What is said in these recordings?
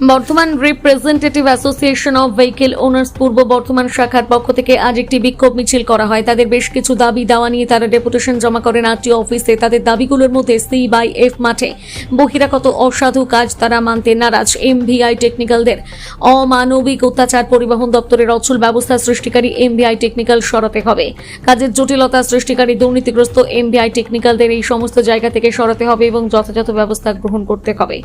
Bardhaman representative association of vehicle owners পূর্ব বর্ধমান শাখার পক্ষ থেকে আজ একটি বিক্ষোভ মিছিল করা হয়। তাদের বেশ কিছু দাবি, দাওয়া নিয়ে তারা ডেপুটেশন জমা করেন আরটিও অফিসে। তাদের দাবিগুলোর মধ্যে সি বাই এফ মাঠে বহিরাগত অসাধু কাজ তারা মানতে নারাজ এম এমভিআই টেকনিক্যালদের অমানবিক অত্যাচার পরিবহন দপ্তরের অচল ব্যবস্থা সৃষ্টিকারী এম এমভিআই টেকনিক্যাল সরাতে হবে। কাজের জটিলতা সৃষ্টিকারী দুর্নীতিগ্রস্ত এম এমভিআই টেকনিক্যালদের এই সমস্ত জায়গা থেকে সরাতে হবে এবং যথাযথ ব্যবস্থা গ্রহণ করতে হবে।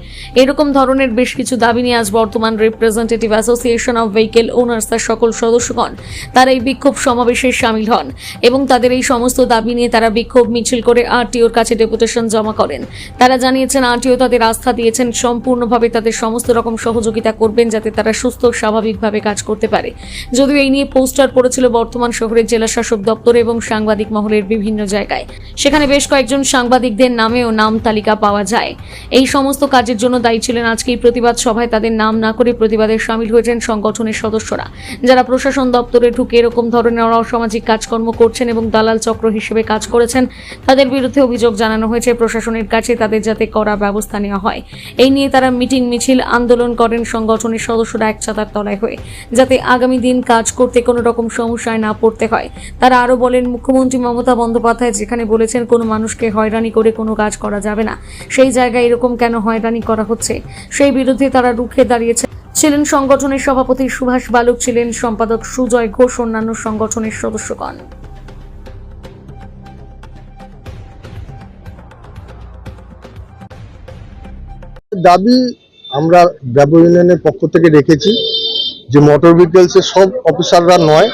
এরকম ধরনের বেশ কিছু দাবি নিয়ে আজ বর্তমান representative association of vehicle owners তার সকল সদস্যগণ। তারা এই বিক্ষোভ সমাবেশে সামিল হন এবং তাদের এই সমস্ত দাবি নিয়ে তারা বিক্ষোভ মিছিল করে আরটিওর কাছে ডেপুটেশন জমা করেন। তারা জানিয়েছেন, আরটিও তাদের আস্থা দিয়েছেন, সম্পূর্ণভাবে তাদের সমস্ত রকম সহযোগিতা করবেন যাতে তারা সুস্থ স্বাভাবিকভাবে কাজ করতে পারে। যদিও এই নিয়ে পোস্টার পড়েছিল বর্তমান শহরের জেলা শাসক দপ্তর এবং সাংবাদিক মহলের বিভিন্ন জায়গায়। সেখানে বেশ কয়েকজন সাংবাদিকদের নামেও নাম তালিকা পাওয়া যায়। এই সমস্ত কাজের জন্য দায়ী ছিলেন আজকে প্রতিবাদ সভায় তাদের নাম না করে প্রতিবাদে সামিল হয়েছেন সংগঠনের সদস্যরা। যারা প্রশাসন দপ্তরে ঢুকে এরকম ধরনের অসামাজিক কাজকর্ম করছেন এবং দালাল চক্র হিসেবে কাজ করেছেন, তাদের বিরুদ্ধে অভিযোগ জানানো হয়েছে, প্রশাসনের কাছে তাদের যাতে করা ব্যবস্থা নেওয়া হয়। এই নিয়ে তারা মিটিং মিছিল আন্দোলন করেন সংগঠনের সদস্যরা এক ছাতার তলায় হয়ে। যাতে আগামী দিন কাজ করতে কোনো রকম সমস্যায় না পড়তে হয়। তারা আরও বলেন, মুখ্যমন্ত্রী মমতা বন্দ্যোপাধ্যায় যেখানে বলেছেন, কোনো মানুষকে হয়রানি করে কোনো কাজ করা যাবে না। সেই জায়গায় এরকম কেন হয়রানি করা হচ্ছে? সেই বিরুদ্ধে তারা রুখে দাঁড়িয়েছে। ছিলেন সংগঠনের সভাপতি সুভাষ বালক, ছিলেন সম্পাদক সুজয় ঘোষ, অন্যান্য সংগঠনের সদস্যগণ। দাবি আমরা ব্যবহার ইউনিয়নের পক্ষ থেকে রেখেছি যে মোটর ভেহিকেলসের সব অফিসাররা নয়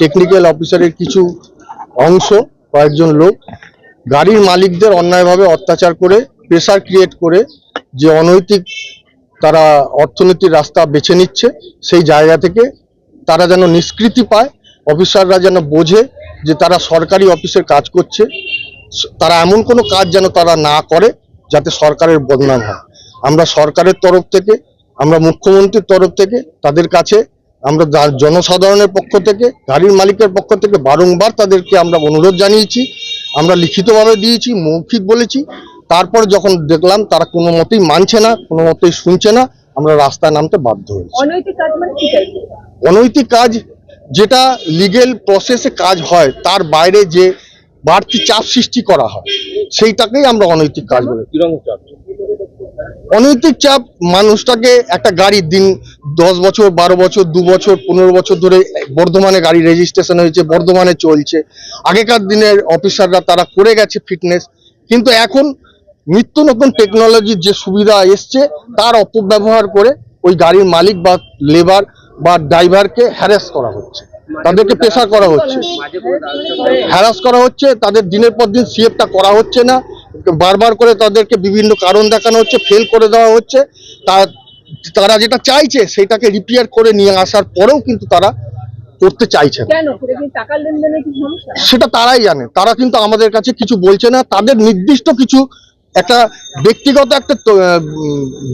টেকনিক্যাল অফিসারের কিছু অংশ, কয়েকজন লোক, গাড়ির মালিকদের অন্যায়ভাবে অত্যাচার করে প্রেসার ক্রিয়েট করে যে অনৈতিক তারা অর্থনীতির রাস্তা বেছে নিচ্ছে, সেই জায়গা থেকে তারা যেন নিষ্কৃতি পায়, অফিসাররা যেন বোঝে যে তারা সরকারি অফিসের কাজ করছে। তারা এমন কোনো কাজ যেন তারা না করে যাতে সরকারের বদনাম হয়। আমরা সরকারের তরফ থেকে, আমরা মুখ্যমন্ত্রীর তরফ থেকে, তাদের কাছে, আমরা জনসাধারণের পক্ষ থেকে, গাড়ির মালিকের পক্ষ থেকে বারংবার তাদেরকে আমরা অনুরোধ জানিয়েছি, আমরা লিখিতভাবে দিয়েছি, মৌখিক বলেছি। তারপর যখন দেখলাম তারা কোনো মতেই মানছে না কোনো মতেই শুনছে না আমরা রাস্তায় নামতে বাধ্য হয়েছি। অনৈতিক কাজ মানে কি চাইছে অনৈতিক কাজ যেটা লিগেল প্রসেসে কাজ হয় তার বাইরে যে বাড়তি চাপ সৃষ্টি করা হয় সেইটাকেই আমরা অনৈতিক কাজ বলি। অনৈতিক চাপ মানুষটাকে একটা গাড়ির দিন দশ বছর বারো বছর দু বছর পনেরো বছর ধরে বর্ধমানে গাড়ি রেজিস্ট্রেশন হয়েছে বর্ধমানে চলছে। আগেকার দিনের অফিসাররা তারা করে গেছে ফিটনেস কিন্তু এখন নিত্য নতুন টেকনোলজির যে সুবিধা এসছে তার অপব্যবহার করে ওই গাড়ির মালিক বা লেবার বা ড্রাইভারকে হ্যারাস করা হচ্ছে। তাদেরকে প্রেশার করা হচ্ছে। হ্যারাস করা হচ্ছে তাদের দিনের পর দিন সিএফটা করা হচ্ছে না। বারবার করে তাদেরকে বিভিন্ন কারণ দেখানো হচ্ছে ফেল করে দেওয়া হচ্ছে। তা তারা যেটা চাইছে সেটাকে রিপেয়ার করে নিয়ে আসার পরেও কিন্তু তারা করতে চাইছে সেটা তারাই জানে। তারা কিন্তু আমাদের কাছে কিছু বলছে না। তাদের নির্দিষ্ট কিছু একটা ব্যক্তিগত একটা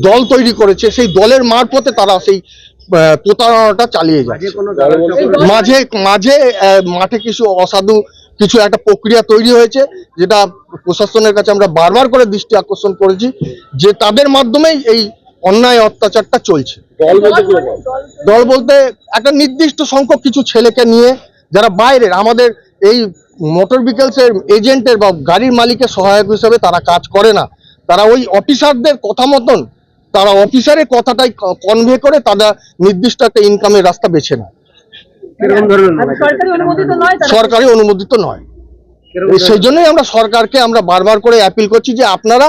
দল তৈরি করেছে সেই দলের মারফতে তারা সেই প্রতারণাটা চালিয়ে যাচ্ছে। মাঝে মাঝে মাঠে কিছু অসাধু কিছু একটা প্রক্রিয়া তৈরি হয়েছে যেটা প্রশাসনের কাছে আমরা বারবার করে দৃষ্টি আকর্ষণ করেছি যে তাদের মাধ্যমেই এই অন্যায় অত্যাচারটা চলছে। দল বলতে একটা নির্দিষ্ট সংখ্যক কিছু ছেলেকে নিয়ে যারা বাইরের আমাদের এই মোটর ভেহিকেলসের এজেন্টের বা গাড়ির মালিকের সহায়ক হিসেবে তারা কাজ করে না। তারা ওই অফিসারদের কথা মতন তারা অফিসারের কথাটাই কনভে করে তারা নির্দিষ্ট একটা ইনকামের রাস্তা বেছে নেয়। সরকারি অনুমোদিত নয় সেই জন্যই আমরা সরকারকে আমরা বারবার করে অ্যাপিল করছি যে আপনারা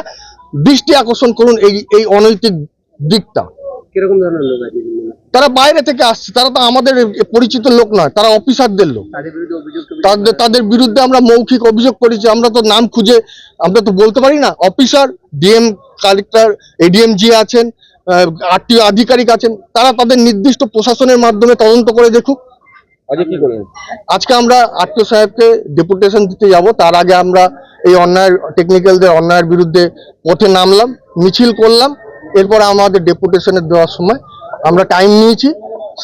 দৃষ্টি আকর্ষণ করুন এই এই অনৈতিক দিকটা। কীরকম ধরনের লোক আছে? তারা বাইরে থেকে আসছে তারা তো আমাদের পরিচিত লোক নয় তারা অফিসারদের লোক। তাদের তাদের বিরুদ্ধে আমরা মৌখিক অভিযোগ করেছি আমরা তো নাম খুঁজে আমরা তো বলতে পারি না। Officer DM collector ADM ji আছেন আরটিও আধিকারিক আছেন তারা তাদের নির্দিষ্ট প্রশাসনের মাধ্যমে তদন্ত করে দেখুক। আজকে আমরা আরটিও সাহেবকে ডেপুটেশন দিতে যাব তার আগে আমরা এই অন্যায়ের টেকনিক্যালদের অন্যায়ের বিরুদ্ধে পথে নামলাম মিছিল করলাম এরপর আমাদের ডেপুটেশনের দেওয়ার সময় আমরা টাইম নিয়েছি।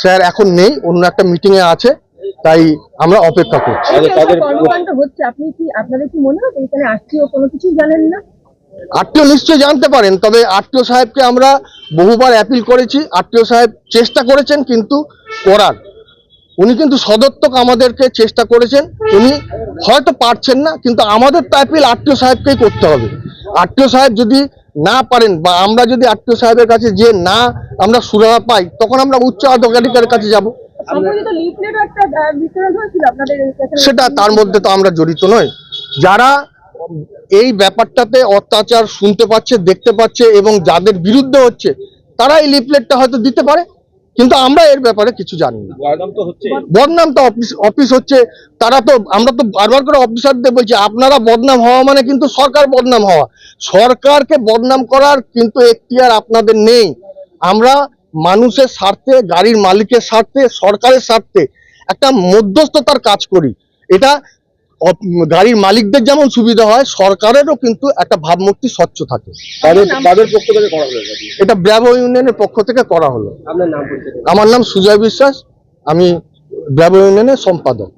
স্যার এখন নেই অন্য একটা মিটিংয়ে আছে তাই আমরা অপেক্ষা করছি। মনে হয় এখানে আত্মীয় কোনো কিছুই জানেন না? আত্মীয় নিশ্চয়ই জানতে পারেন তবে আত্মীয় সাহেবকে আমরা বহুবার অ্যাপিল করেছি আত্মীয় সাহেব চেষ্টা করেছেন কিন্তু করার। উনি কিন্তু সদর্থক আমাদেরকে চেষ্টা করেছেন উনি হয়তো পারছেন না কিন্তু আমাদের তো অ্যাপিল আত্মীয় সাহেবকেই করতে হবে। আত্মীয় সাহেব যদি না পারেন বা আমরা যদি আত্মীয় সাহেবের কাছে যে না আমরা সুরাহা পাই তখন আমরা উচ্চ আধিকারিকের কাছে যাব। সেটা তার মধ্যে তো আমরা জড়িত নই। যারা এই ব্যাপারটাতে অত্যাচার শুনতে পাচ্ছে দেখতে পাচ্ছে এবং যাদের বিরুদ্ধে হচ্ছে তারা এই লিফলেটটা হয়তো দিতে পারে। কিন্তু আমরা এর ব্যাপারে কিছু জানি না। বদনাম তো অফিস অফিস হচ্ছে তারা তো আমরা তো বারবার করে অফিসারদের বলছি আপনারা বদনাম হওয়া মানে কিন্তু সরকার বদনাম হওয়া। সরকারকে বদনাম করার কিন্তু এখতিয়ার আপনাদের নেই। আমরা মানুষের স্বার্থে গাড়ির মালিকের স্বার্থে সরকারের স্বার্থে একটা মধ্যস্থতার কাজ করি। এটা গাড়ির মালিকদের যেমন সুবিধা হয় সরকারেরও কিন্তু একটা ভাবমূর্তি স্বচ্ছ থাকে। তাদের তাদের পক্ষ থেকে করা হলো এটা। ব্যব ইউনিয়নের পক্ষ থেকে করা হলো। আমার নাম সুজয় বিশ্বাস আমি ব্যব ইউনিয়নের সম্পাদক।